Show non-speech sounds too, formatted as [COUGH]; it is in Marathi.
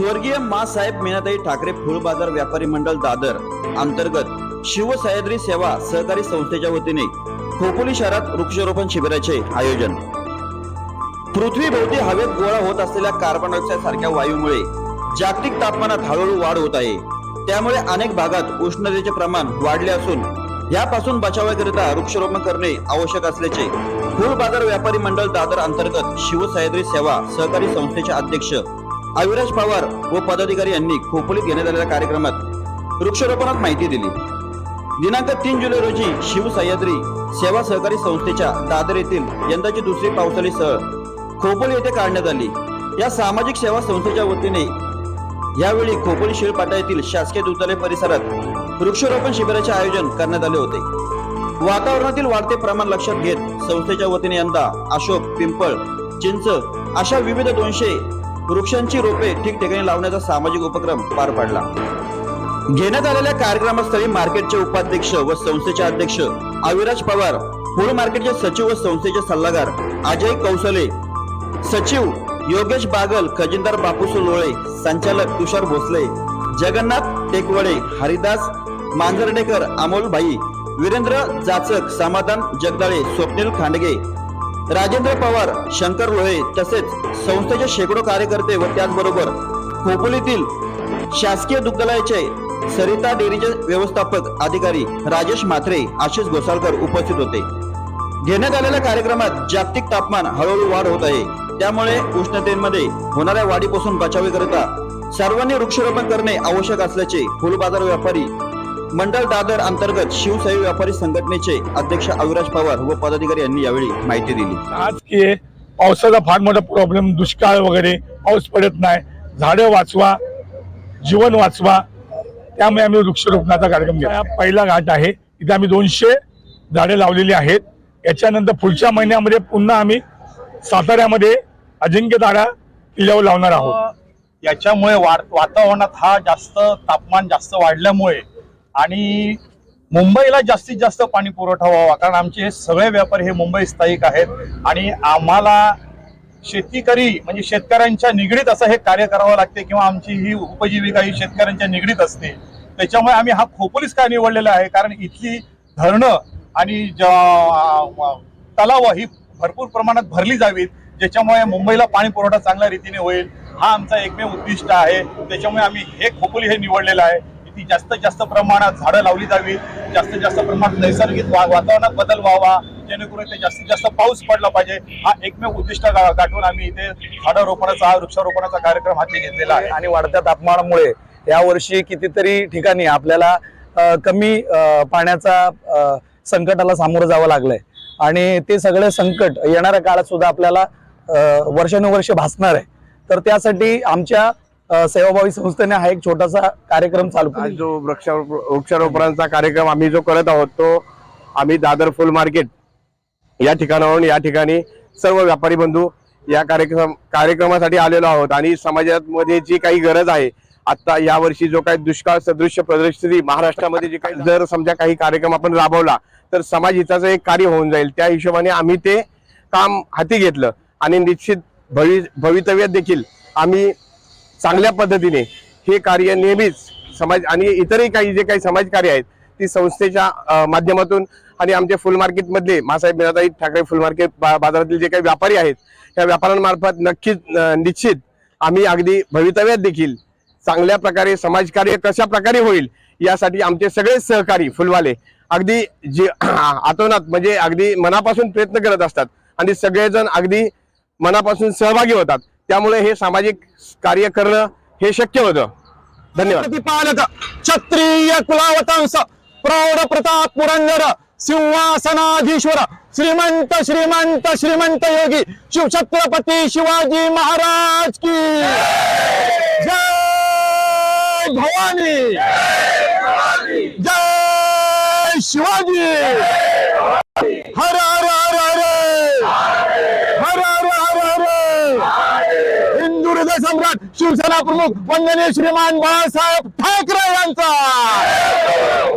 स्वर्गीय मासाहेब मीनाताई ठाकरे फुल बाजार व्यापारी मंडळ दादर अंतर्गत शिवसह्याद्री सेवा सहकारी संस्थेच्या वतीने खोपोली शहरात वृक्षारोपण शिबिराचे आयोजन. पृथ्वीभोवती हवेत गोळा होत असलेल्या कार्बन डायऑक्साईड सारख्या वायूमुळे जागतिक तापमानात हळूहळू वाढ होत आहे. त्यामुळे अनेक भागात उष्णतेचे प्रमाण वाढले असून यापासून बचावाकरिता वृक्षारोपण करणे आवश्यक असल्याचे फुल बाजार व्यापारी मंडळ दादर अंतर्गत शिवसह्याद्री सेवा सहकारी संस्थेचे अध्यक्ष अविराज पवार व पदाधिकारी यांनी खोपोलीत घेण्यात आलेल्या कार्यक्रमात वृक्षारोपणात माहिती दिली. दिनांक तीन जुलै रोजी शिवसह्याद्री सेवा सहकारी संस्थेच्या दादर येथील यंदाची दुसरी पावसाळी सहल खोपोली येथे काढण्यात आली. या सामाजिक सेवा संस्थेच्या वतीने यावेळी खोपोली शिळपाटा येथील शासकीय दूतालय परिसरात वृक्षारोपण शिबिराचे आयोजन करण्यात आले होते. वातावरणातील वाढते प्रमाण लक्षात घेत संस्थेच्या वतीने यंदा अशोक पिंपळ चिंच अशा विविध दोनशे वृक्षांची रोपे ठिकठिकाणी लावण्याचा सामाजिक उपक्रम पार पाडला. घेण्यात आलेल्या कार्यक्रमस्थळी मार्केटचे उपाध्यक्ष व संस्थेचे अध्यक्ष अविराज पवार फूड मार्केटचे सचिव व संस्थेचे सल्लागार अजय कौसले सचिव योगेश बागल खजिनदार बापूसू लोळे संचालक तुषार भोसले जगन्नाथ टेकवडे हरिदास मांजरडेकर अमोल भाई वीरेंद्र जाचक समाधान जगदाळे स्वप्नील खांडगे राजेंद्र पवार शंकर लोहे तसेच संस्थेचे शेकडो कार्यकर्ते व त्याचबरोबर खोपोलीतील शासकीय दुग्धालयाचे सरिता डेअरीचे व्यवस्थापक अधिकारी राजेश म्हात्रे आशिष घोसाळकर उपस्थित होते. घेण्यात आलेल्या कार्यक्रमात जागतिक तापमान हळूहळू वाढ होत आहे. त्यामुळे उष्णतेमध्ये होणाऱ्या वाढीपासून बचावीकरिता सर्वांनी वृक्षारोपण करणे आवश्यक असल्याचे फुलबाजार व्यापारी मंडळ दादर अंतर्गत शिवसाई व्यापारी संघटनेचे अध्यक्ष अविराज पवार व पदाधिकारी यांनी यावेळी माहिती दिली. आज की पावसाचा फार मोठा प्रॉब्लेम दुष्काळ वगैरे पाऊस पडत नाही. झाडं वाचवा जीवन वाचवा. त्यामुळे आम्ही वृक्षारोपणाचा कार्यक्रम केला हा पहिला घाट आहे. इथे आम्ही दोनशे झाडे लावलेली आहेत. याच्यानंतर पुढच्या महिन्यामध्ये पुन्हा आम्ही साताऱ्यामध्ये अजिंक्य तारा किल्ल्यावर लावणार आहोत. याच्यामुळे वातावरणात हा जास्त तापमान जास्त वाढल्यामुळे आणि मुंबईला जास्तीत जास्त पाणी पुरवठा व्हावा कारण आमचे सगळे व्यापारी हे मुंबई स्थायिक आहेत आणि आम्हाला शेतीकरी म्हणजे शेतकऱ्यांच्या निगडीत असं हे कार्य करावं लागते किंवा आमची ही उपजीविका ही शेतकऱ्यांच्या निगडीत असते. त्याच्यामुळे आम्ही हा खोपोलीस का निवडलेला आहे? कारण इथली धरणं आणि ज- तलाव ही भरपूर प्रमाणात भरली जावीत ज्याच्यामुळे मुंबईला पाणी पुरवठा चांगल्या रीतीने होईल हा आमचा एकमेव उद्दिष्ट आहे. त्याच्यामुळे आम्ही हे खोपोली हे निवडलेलं आहे. इथे जास्तीत जास्त प्रमाणात झाडं लावली जावीत जास्तीत जास्त प्रमाणात नैसर्गिक वातावरणात बदल व्हावा जेणेकरून इथे जास्तीत जास्त पाऊस पडला पाहिजे हा एकमेव उद्दिष्ट गाठून आम्ही इथे झाडं रोपणाचा हा वृक्षारोपणाचा कार्यक्रम हाती घेतलेला आहे. आणि वाढत्या तापमानामुळे यावर्षी कितीतरी ठिकाणी आपल्याला कमी पाण्याचा संकटाला सामोरं जावं लागलंय. आणि ते सगळं संकट येणाऱ्या काळात सुद्धा आपल्याला वर्षानुवर्ष भासणार आहे. तर त्यासाठी आमच्या सेवाभावी संस्थेने हा एक छोटासा कार्यक्रम चालू आज केला जो वृक्ष वृक्षारोपणाचा कार्यक्रम आम्ही जो करत आहोत तो आम्ही दादर फुल मार्केट या ठिकाणावरून या ठिकाणी सर्व व्यापारी बंधू या कार्यक्रम कार्यक्रमासाठी आलेलो आहोत. आणि समाजामध्ये जी काही गरज आहे आता यावर्षी जो काही दुष्काळ सदृश्य परिस्थिती महाराष्ट्रामध्ये जे काही जर समजा काही कार्यक्रम आपण राबवला तर समाज हिताचं एक कार्य होऊन जाईल. त्या हिशोबाने आम्ही ते काम हाती घेतलं. आणि निश्चित भवि भवितव्यात देखील आम्ही चांगल्या पद्धतीने. हे कार्य नेहमीच समाज आणि इतरही काही जे काही समाजकार्य आहेत ती संस्थेच्या माध्यमातून आणि आमचे फुल मार्केटमधले मासाहेब मीनाताई ठाकरे फुल मार्केट बाजारातील जे काही व्यापारी आहेत त्या व्यापाऱ्यांमार्फत नक्कीच निश्चित आम्ही अगदी भवितव्यात देखील चांगल्या प्रकारे समाजकार्य कशा प्रकारे होईल यासाठी आमचे सगळे सहकारी फुलवाले अगदी जे [CLEARS THROAT] आतोनात म्हणजे अगदी मनापासून प्रयत्न करत असतात आणि सगळेजण अगदी मनापासून सहभागी होतात. त्यामुळे हे सामाजिक कार्य करणं हे शक्य होतं. धन्यवाद. प्रतिपालक क्षत्रिय कुलावतांस प्रौढ प्रताप पुरंदर सिंहासनाधीश्वर श्रीमंत श्रीमंत श्रीमंत योगी शिवछत्रपती शिवाजी महाराज की जय भवानी। जय शिवाजी। हर हर हर हर हर हिंदू हृदय सम्राट शिवसेना प्रमुख वंदनीय श्रीमान बाळासाहेब ठाकरे यांचा!